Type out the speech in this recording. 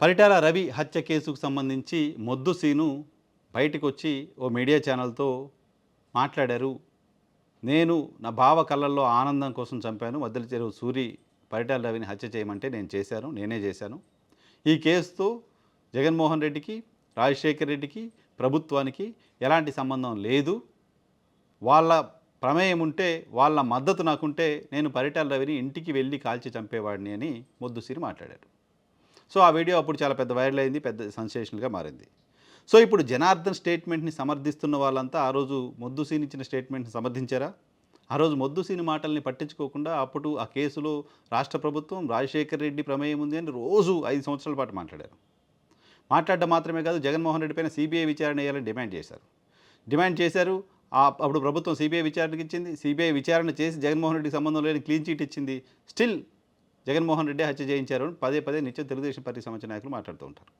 పరిటాల రవి హత్య కేసుకు సంబంధించి మొద్దు సీను బయటకు వచ్చి ఓ మీడియా ఛానల్తో మాట్లాడారు. నేను నా భావ కళ్ళల్లో ఆనందం కోసం చంపాను. మద్దెల చెరువు సూరి పరిటాల రవిని హత్య చేయమంటే నేను చేశాను. నేనే చేశాను. ఈ కేసుతో జగన్మోహన్ రెడ్డికి రాజశేఖర్ రెడ్డికి ప్రభుత్వానికి ఎలాంటి సంబంధం లేదు. వాళ్ళ ప్రమేయం ఉంటే వాళ్ళ మద్దతు నాకుంటే నేను పరిటాల రవిని ఇంటికి వెళ్ళి కాల్చి చంపేవాడిని అని ముద్దుసిరి మాట్లాడారు. సో ఆ వీడియో అప్పుడు చాలా పెద్ద వైరల్ అయింది పెద్ద సెన్సేషనల్గా మారింది. సో ఇప్పుడు జనార్దన్ స్టేట్మెంట్ని సమర్థిస్తున్న వాళ్ళంతా ఆ రోజు మొద్దుసీని ఇచ్చిన స్టేట్మెంట్ని సమర్థించారా? ఆ రోజు మొద్దుసీని మాటల్ని పట్టించుకోకుండా అప్పుడు ఆ కేసులో రాష్ట్ర ప్రభుత్వం రాజశేఖర్ రెడ్డి ప్రమేయం ఉంది అని రోజు ఐదు సంవత్సరాల పాటు మాట్లాడారు. మాట్లాడడం మాత్రమే కాదు జగన్మోహన్ రెడ్డి పైన సిబిఐ విచారణ చేయాలని డిమాండ్ చేశారు. డిమాండ్ చేశారు అప్పుడు ప్రభుత్వం సిబిఐ విచారణకి ఇచ్చింది సిబిఐ విచారణ చేసి జగన్మోహన్ రెడ్డికి సంబంధం లేని క్లీన్ చీట్ ఇచ్చింది. స్టిల్ జగన్మోహన్ రెడ్డి హత్య చేయించారు అని పదే పదే నిత్యం తెలుగుదేశం పార్టీ సంబంధించిన నాయకులు మాట్లాడుతూ ఉంటారు.